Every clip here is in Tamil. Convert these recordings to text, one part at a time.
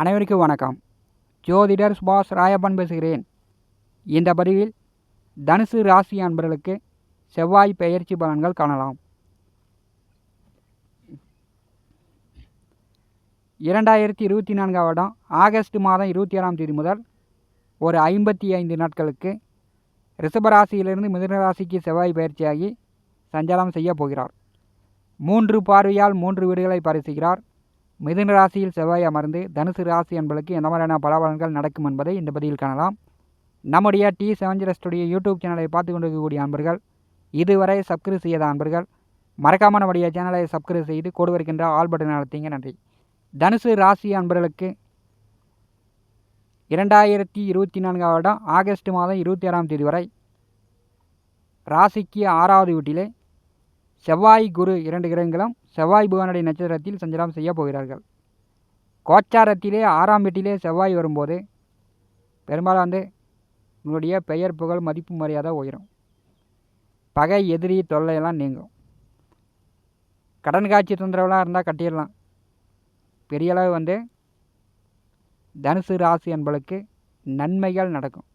அனைவருக்கும் வணக்கம். ஜோதிடர் சுபாஷ் ராயப்பன் பேசுகிறேன். இந்த பதிவில் தனுசு ராசி அன்பர்களுக்கு செவ்வாய் பெயர்ச்சி பலன்கள் காணலாம். இரண்டாயிரத்தி இருபத்தி நான்காம் வருடம் ஆகஸ்ட் மாதம் இருபத்தி ஏழாம் தேதி முதல் ஒரு ஐம்பத்தி ஐந்து நாட்களுக்கு ரிஷபராசியிலிருந்து மிதனராசிக்கு செவ்வாய் பயிற்சியாகி சஞ்சாரம் செய்ய போகிறார். மூன்று பார்வையால் மூன்று வீடுகளை பரிசுகிறார். மிதுன ராசியில் செவ்வாய் அமர்ந்து தனுசு ராசி என்பதற்கு எந்த மாதிரியான பலாபலன்கள் நடக்கும் என்பதை இந்த பதிவில் காணலாம். நம்முடைய டி செவஞ்சிரஸ்டுடைய யூடியூப் சேனலை பார்த்து கொண்டிருக்கக்கூடிய அன்பர்கள் இதுவரை சப்ஸ்கிரைப் செய்யாத அன்பர்கள் மறக்காமல் நம்முடைய சேனலை சப்ஸ்கிரைப் செய்து கோடு வருகின்ற ஆல் பட்டன் நடத்திங்க நன்றி. தனுசு ராசி அன்பர்களுக்கு இரண்டாயிரத்தி இருபத்தி நான்காம் வருடம் ஆகஸ்ட் மாதம் இருபத்தி ஆறாம் தேதி வரை ராசிக்கு ஆறாவது வீட்டிலே செவ்வாய் குரு இரண்டு கிரகங்களும் செவ்வாய் புவனுடைய நட்சத்திரத்தில் சஞ்சலம் செய்ய போகிறார்கள். கோச்சாரத்திலே ஆறாம் வீட்டிலே செவ்வாய் வரும்போது பெரும்பாலும் வந்து உங்களுடைய பெயர் புகழ் மதிப்பு மரியாதை உயரும். பகை எதிரி தொல்லையெல்லாம் நீங்கும். கடன் காட்சி தொந்தரவுலாம் இருந்தால் கட்டிடலாம். பெரிய அளவு வந்து தனுசு ராசி என்பளுக்கு நன்மைகள் நடக்கும்.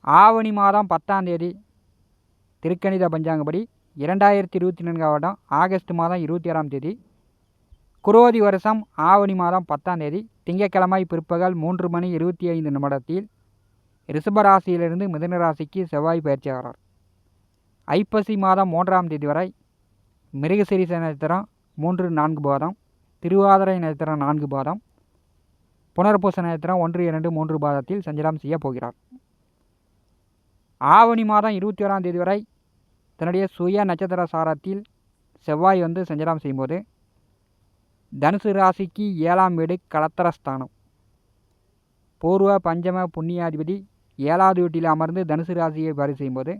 ஆவணி மாதம் பத்தாம் தேதி திருக்கணித பஞ்சாங்கப்படி இரண்டாயிரத்தி இருபத்தி நான்காம் வருடம் ஆகஸ்ட் மாதம் இருபத்தி ஆறாம் தேதி குரோதி வருஷம் ஆவணி மாதம் பத்தாம் தேதி திங்கட்கிழமை பிற்பகல் மூன்று மணி இருபத்தி ஐந்து நிமிடத்தில் ரிஷபராசியிலிருந்து மிதுன ராசிக்கு செவ்வாய் பயிற்சியாகிறார் ஐப்பசி மாதம் மூன்றாம் தேதி வரை மிருகசிரிச நட்சத்திரம் மூன்று நான்கு பாதம் திருவாதிரை நட்சத்திரம் நான்கு பாதம் புனர்பூச நட்சத்திரம் ஒன்று இரண்டு மூன்று பாதத்தில் சஞ்சலம் செய்ய போகிறார். ஆவணி மாதம் இருபத்தி ஓராம் தேதி வரை தன்னுடைய சுய நட்சத்திர சாரத்தில் செவ்வாய் வந்து சஞ்சாரம் செய்யும்போது தனுசு ராசிக்கு ஏழாம் வீடு கலத்தரஸ்தானம். பூர்வ பஞ்சம புண்ணியாதிபதி ஏழாவது வீட்டில் அமர்ந்து தனுசு ராசியை பரி செய்யும்போது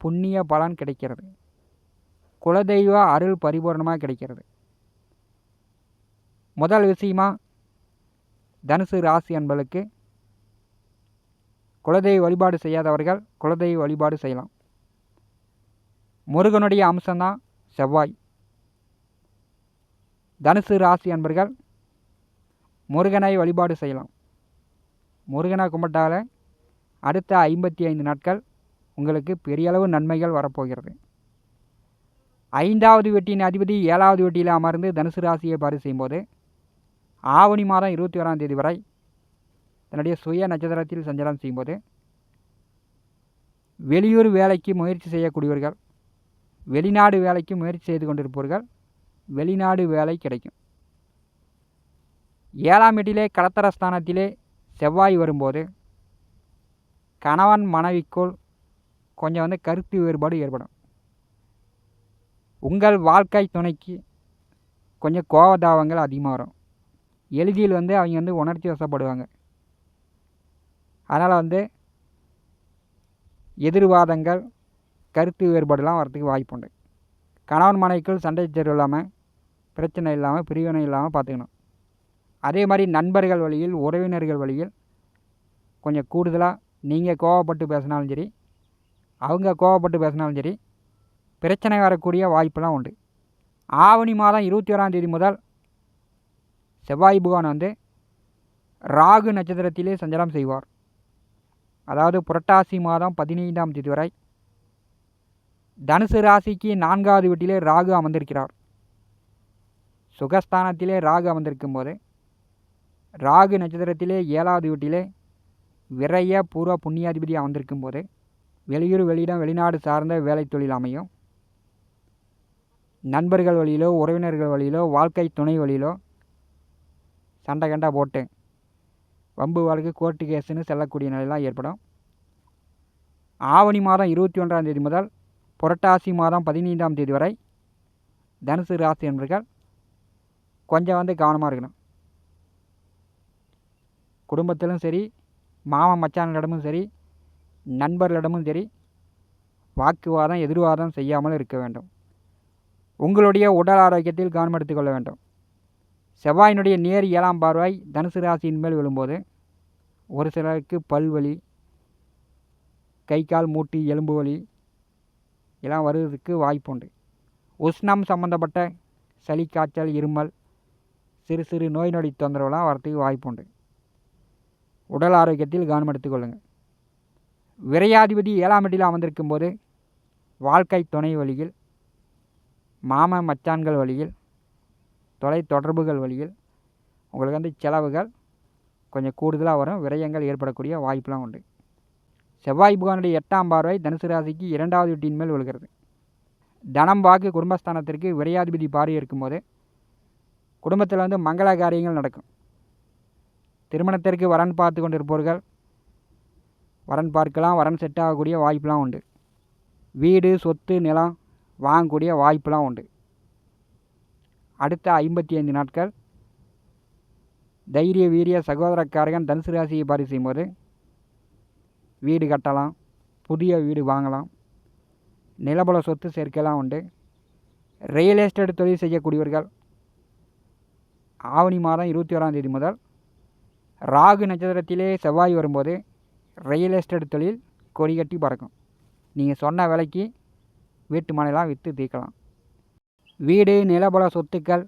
புண்ணிய பலன் கிடைக்கிறது. குலதெய்வ அருள் பரிபூர்ணமாக கிடைக்கிறது. முதல் விஷயமா தனுசு ராசி என்பளுக்கு குலதெய்வ வழிபாடு செய்யாதவர்கள் குலதெய்வ வழிபாடு செய்யலாம். முருகனுடைய அம்சம்தான் செவ்வாய். தனுசு ராசி அன்பர்கள் முருகனை வழிபாடு செய்யலாம். முருகனை கும்பிட்டால அடுத்த ஐம்பத்தி ஐந்து நாட்கள் உங்களுக்கு பெரிய அளவு நன்மைகள் வரப்போகிறது. ஐந்தாவது வெட்டியின் அதிபதி ஏழாவது வெட்டியில் அமர்ந்து தனுசு ராசியை பாரு செய்யும்போது ஆவணி மாதம் இருபத்தி ஓராம் தேதி வரை தன்னுடைய சுய நட்சத்திரத்தில் சஞ்சாரம் செய்யும்போது வெளியூர் வேலைக்கு முயற்சி செய்யக்கூடியவர்கள் வெளிநாடு வேலைக்கு முயற்சி செய்து கொண்டிருப்பவர்கள் வெளிநாடு வேலை கிடைக்கும். ஏழாம் வீட்டிலே கலத்தரஸ்தானத்திலே செவ்வாய் வரும்போது கணவன் மனைவிக்குள் கொஞ்சம் வந்து கருத்து வேறுபாடு ஏற்படும். உங்கள் வாழ்க்கை துணைக்கு கொஞ்சம் கோபதாபங்கள் அதிகமாக வரும். எளிதில் வந்து அவங்க வந்து உணர்ச்சி வசப்படுவாங்க. அதனால் வந்து எதிர்வாதங்கள் கருத்து வேறுபாடுலாம் வரத்துக்கு வாய்ப்புண்டு கணவன் மனைவிக்குள் சண்டை சச்சரவு இல்லாமல் பிரச்சனை இல்லாமல் பிரிவினை இல்லாமல் பார்த்துக்கணும் அதே மாதிரி நண்பர்கள் வழியில் உறவினர்கள் வழியில் கொஞ்சம் கூடுதலாக நீங்கள் கோவப்பட்டு பேசினாலும் சரி அவங்க கோவப்பட்டு பேசினாலும் சரி பிரச்சனை வரக்கூடிய வாய்ப்பெல்லாம் உண்டு. ஆவணி மாதம் இருபத்தி ஓராம் தேதி முதல் செவ்வாய் புகான் வந்து ராகு நட்சத்திரத்திலே சஞ்சாரம் செய்வார். அதாவது புரட்டாசி மாதம் பதினைந்தாம் தேதி வரை தனுசு ராசிக்கு நான்காவது வீட்டிலே ராகு அமர்ந்திருக்கிறார். சுகஸ்தானத்திலே ராகு அமர்ந்திருக்கும் போது ராகு நட்சத்திரத்திலே ஏழாவது வீட்டிலே விரைய பூர்வ புண்ணியாதிபதி அமர்ந்திருக்கும் போது வெளியூர் வெளியிடம் வெளிநாடு சார்ந்த வேலை தொழில் அமையும். நண்பர்கள் வழியிலோ உறவினர்கள் வழியிலோ வாழ்க்கை துணை வழியிலோ சண்டை கண்டா போட்டு வம்பு வழக்கு கோர்ட்டு கேஸுன்னு செல்லக்கூடிய நிலையெல்லாம் ஏற்படும். ஆவணி மாதம் இருபத்தி ஒன்றாம் தேதி முதல் புரட்டாசி மாதம் பதினைந்தாம் தேதி வரை தனுசு ராசி என்பர்கள் கொஞ்சம் வந்து கவனமாக இருக்கணும். குடும்பத்திலும் சரி மாமன் மச்சான்களிடமும் சரி நண்பர்களிடமும் சரி வாக்குவாதம் எதிர்வாதம் செய்யாமல் இருக்க வேண்டும். உங்களுடைய உடல் ஆரோக்கியத்தில் கவனம் எடுத்துக்கொள்ள வேண்டும். செவ்வாயினுடைய நேர் ஏழாம் பார்வை தனுசு ராசியின் மேல் விழும்போது ஒரு சிலருக்கு பல்வலி கை கால் மூட்டி எலும்பு வலி எல்லாம் வருவதற்கு வாய்ப்புண்டு உஷ்ணம் சம்மந்தப்பட்ட சளி காய்ச்சல் இருமல் சிறு சிறு நோய் நொடி தொந்தரவுலாம் வரத்துக்கு வாய்ப்பு உண்டு. உடல் ஆரோக்கியத்தில் கவனம் எடுத்துக்கொள்ளுங்கள் விரையாதிபதி ஏழாம் இடத்தில் அமர்ந்திருக்கும் போது வாழ்க்கை துணை வழியில் மாம மச்சான்கள் வழியில் தொலை தொடர்புகள் வழியில் உங்களுக்கு வந்து செலவுகள் கொஞ்சம் கூடுதலாக வரும் விரயங்கள் ஏற்படக்கூடிய வாய்ப்புலாம் உண்டு. செவ்வாய் புகானுடைய எட்டாம் பார்வை தனுசு ராசிக்கு இரண்டாவது வீட்டின் மேல் விழுகிறது. தனம் வாக்கு குடும்பஸ்தானத்திற்கு விரையாதிபதி பார்வை இருக்கும்போது குடும்பத்தில் வந்து மங்கள காரியங்கள் நடக்கும். திருமணத்திற்கு வரன் பார்த்து கொண்டிருப்பவர்கள் வரன் பார்க்கலாம் வரன் செட் ஆகக்கூடிய வாய்ப்புலாம் உண்டு. வீடு சொத்து நிலம் வாங்கக்கூடிய வாய்ப்புலாம் உண்டு. அடுத்த ஐம்பத்தி ஐந்து நாட்கள் தைரிய வீரிய சகோதரக்காரகன் தனுசு ராசியை பாரி செய்யும்போது வீடு கட்டலாம் புதிய வீடு வாங்கலாம். நிலபல சொத்து சேர்க்கலாம் உண்டு. ரியல் எஸ்டேட் தொழில் செய்யக்கூடியவர்கள் ஆவணி மாதம் இருபத்தி ஓராம் தேதி முதல் ராகு நட்சத்திரத்திலே செவ்வாய் வரும்போது ரியல் எஸ்டேட் தொழில் கொடி கட்டி பறக்கும். நீங்கள் சொன்ன விலைக்கு வீட்டு மனைலாம் விற்று தீர்க்கலாம் வீடு நிலபல சொத்துக்கள்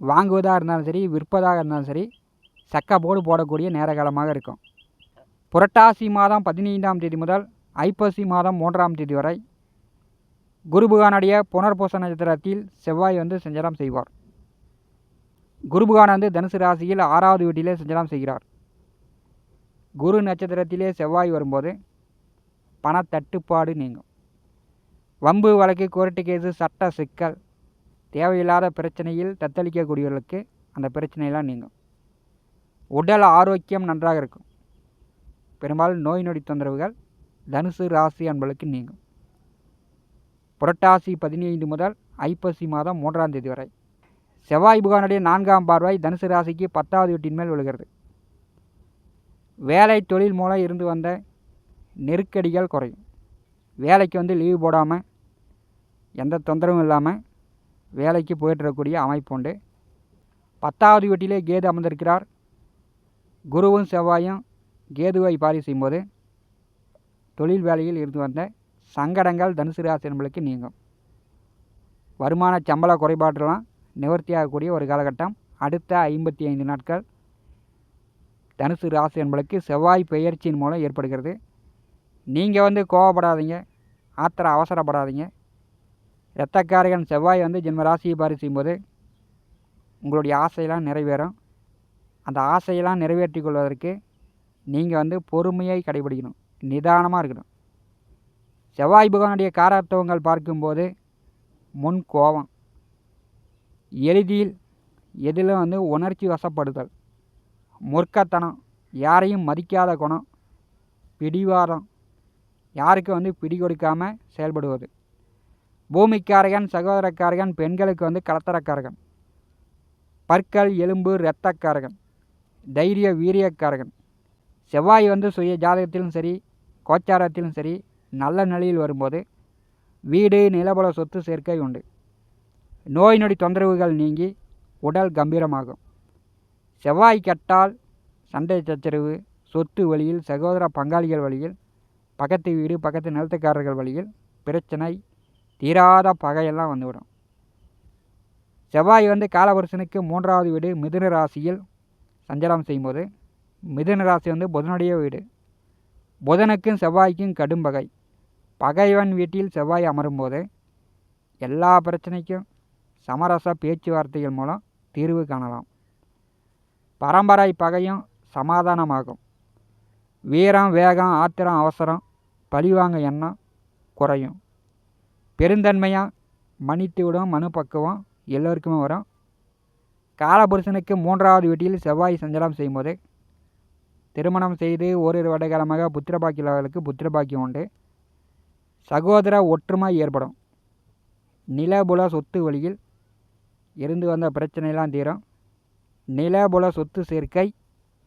வாங்குவதாக இருந்தாலும் சரி விற்பதாக இருந்தாலும் சரி சக்க போர்டு போடக்கூடிய நேர காலமாக இருக்கும். புரட்டாசி மாதம் பதினைந்தாம் தேதி முதல் ஐப்பசி மாதம் மூன்றாம் தேதி வரை குருபுகானுடைய புனர்பூச நட்சத்திரத்தில் செவ்வாய் வந்து சஞ்சாரம் செய்வார். குருபுகான் வந்து தனுசு ராசியில் ஆறாவது வீட்டிலே சஞ்சாரம் செய்கிறார். குரு நட்சத்திரத்திலே செவ்வாய் வரும்போது பணத்தட்டுப்பாடு நீங்கும். வம்பு வழக்கு கோர்ட்டு கேஸு சட்ட சிக்கல் தேவையில்லாத பிரச்சனையில் தத்தளிக்கக்கூடியவர்களுக்கு அந்த பிரச்சனையெல்லாம் நீங்கும். உடல் ஆரோக்கியம் நன்றாக இருக்கும். பெரும்பாலும் நோய் நொடி தொந்தரவுகள் தனுசு ராசி அன்பளுக்கு நீங்கும். புரட்டாசி பதினைந்து முதல் ஐப்பசி மாதம் மூன்றாம் தேதி வரை. செவ்வாய் புகானுடைய நான்காம் பார்வை தனுசு ராசிக்கு பத்தாவது வீட்டின் மேல் விழுகிறது. வேலை தொழில் மூலம் இருந்து வந்த நெருக்கடிகள் குறையும். வேலைக்கு வந்து லீவு போடாமல் எந்த தொந்தரவும் இல்லாமல் வேலைக்கு போயிட்டு அமைப்பு உண்டு. பத்தாவது வீட்டிலே கேது அமர்ந்திருக்கிறார். குருவும் செவ்வாயும் கேதுவை பாரி செய்யும்போது தொழில் வேலையில் இருந்து வந்த சங்கடங்கள் தனுசு ராசி என்பளுக்கு நீங்கும். வருமான சம்பள குறைபாட்டெல்லாம் நிவர்த்தியாகக்கூடிய ஒரு காலகட்டம். அடுத்த ஐம்பத்தி ஐந்து நாட்கள் தனுசு ராசி என்பளுக்கு செவ்வாய் பெயர்ச்சியின் மூலம் ஏற்படுகிறது. நீங்கள் வந்து கோவப்படாதீங்க. ஆத்திர அவசரப்படாதீங்க. இரத்தக்காரகன் செவ்வாய் வந்து ஜென்ம ராசியை பாரி செய்யும்போது உங்களுடைய ஆசையெல்லாம் நிறைவேறும். அந்த ஆசையெல்லாம் நிறைவேற்றி கொள்வதற்கு நீங்கள் வந்து பொறுமையை கடைபிடிக்கணும். நிதானமாக இருக்கணும். செவ்வாய் பகவானுடைய காரத்துவங்கள் பார்க்கும்போது முன் கோபம். எளிதில் எதிலும் வந்து உணர்ச்சி வசப்படுதல் முற்கத்தனம் யாரையும் மதிக்காத குணம். பிடிவாதம். யாருக்கு வந்து பிடி கொடுக்காமல் செயல்படுவது. பூமிக்காரகன் சகோதரக்காரகன் பெண்களுக்கு வந்து கலத்தரக்காரகன். பற்கள் எலும்பு இரத்தக்காரகன். தைரிய வீரியக்காரகன். செவ்வாய் வந்து சுய ஜாதகத்திலும் சரி கோச்சாரத்திலும் சரி நல்ல நிலையில் வரும்போது வீடு நிலபல சொத்து சேர்க்கை உண்டு. நோய் நொடி தொந்தரவுகள் நீங்கி உடல் கம்பீரமாகும். செவ்வாய் கெட்டால் சண்டை சச்சரவு சொத்து வழியில் சகோதர பங்காளிகள் வழியில் பக்கத்து வீடு பக்கத்து நிலத்துக்காரர்கள் வழியில் பிரச்சனை தீராத பகையெல்லாம் வந்துவிடும். செவ்வாய் வந்து காலவரிசனுக்கு மூன்றாவது வீடு மிதுன ராசியில் சஞ்சாரம் செய்யும்போது மிதுன ராசி வந்து புதனுடைய வீடு. புதனுக்கும் செவ்வாய்க்கும் கடும் பகை. பகைவன் வீட்டில் செவ்வாய் அமரும்போது எல்லா பிரச்சனைக்கும் சமரச பேச்சுவார்த்தைகள் மூலம் தீர்வு காணலாம். பரம்பரை பகையும் சமாதானமாகும். வீரம் வேகம் ஆத்திரம் அவசரம் பழிவாங்க எண்ணம் குறையும். பெருந்தன்மையாக மன்னித்து விடும் மனு பக்குவம் எல்லோருக்குமே வரும். காலபுருஷனுக்கு மூன்றாவது வீட்டில் செவ்வாய் சஞ்சலம் செய்யும்போது திருமணம் செய்து ஓரிரு வருடகாலமாக புத்திரபாக்கியர்களுக்கு புத்திரபாக்கியம் உண்டு. சகோதர ஒற்றுமை ஏற்படும். நிலபுல சொத்து வழியில் இருந்து வந்த பிரச்சனையெல்லாம் தீரும். நிலபுல சொத்து சேர்க்கை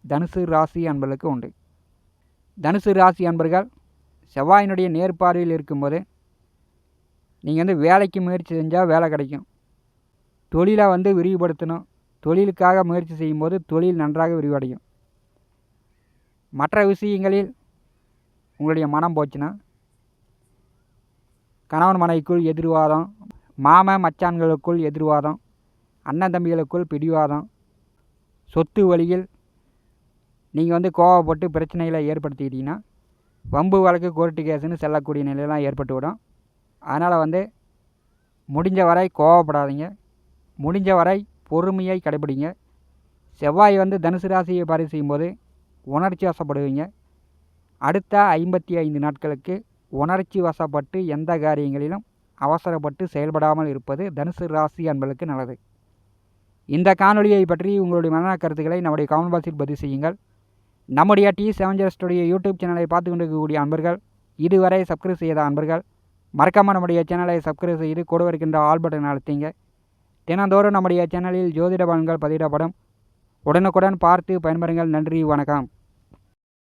தனுசு ராசி அன்பர்களுக்கு உண்டு. தனுசு ராசி அன்பர்கள் செவ்வாயினுடைய நேர்பார்வையில் இருக்கும்போது நீங்கள் வந்து வேலைக்கு முயற்சி செஞ்சால் வேலை கிடைக்கும். தொழிலை வந்து விரிவுபடுத்தணும். தொழிலுக்காக முயற்சி செய்யும்போது தொழில் நன்றாக விரிவடையும். மற்ற விஷயங்களில் உங்களுடைய மனம் போச்சுன்னா கணவன் மனைவிக்குள் எதிர்வாதம் மாம மச்சான்களுக்குள் எதிர்வாதம் அண்ணன் தம்பிகளுக்குள் பிடிவாதம் சொத்து வழியில் நீங்கள் வந்து கோவப்பட்டு பிரச்சனைகளை ஏற்படுத்திக்கிட்டீங்கன்னா வம்பு வழக்கு கோர்ட்டு கேஸுன்னு செல்லக்கூடிய நிலையெல்லாம் ஏற்பட்டுவிடும். அதனால் வந்து முடிஞ்ச வரை கோவப்படாதீங்க. முடிஞ்ச வரை பொறுமையை கடைபிடிங்க செவ்வாய் வந்து தனுசு ராசியை பரிசு செய்யும்போது உணர்ச்சி வசப்படுவீங்க. அடுத்த ஐம்பத்தி ஐந்து நாட்களுக்கு உணர்ச்சி வசப்பட்டு எந்த காரியங்களிலும் அவசரப்பட்டு செயல்படாமல் இருப்பது தனுசு ராசி அன்பர்களுக்கு நல்லது. இந்த காணொலியை பற்றி உங்களுடைய மன கருத்துக்களை நம்முடைய கமெண்ட் பாக்ஸில் பதிவு செய்யுங்கள். நம்முடைய டி செவன் யூடியூப் சேனலை பார்த்து கொண்டிருக்கக்கூடிய அன்பர்கள் இதுவரை சப்ஸ்கிரைப் செய்யாத அன்பர்கள் மறக்காமல் நம்முடைய சேனலை சப்ஸ்கிரைப் செய்து கூட இருக்கின்ற ஆல் பட்டன் அழுத்திங்க. தினந்தோறும் நம்முடைய சேனலில் ஜோதிட பலன்கள் பதிவிடப்படும். உடனுக்குடன் பார்த்து பயன்பெறுங்கள். நன்றி வணக்கம்.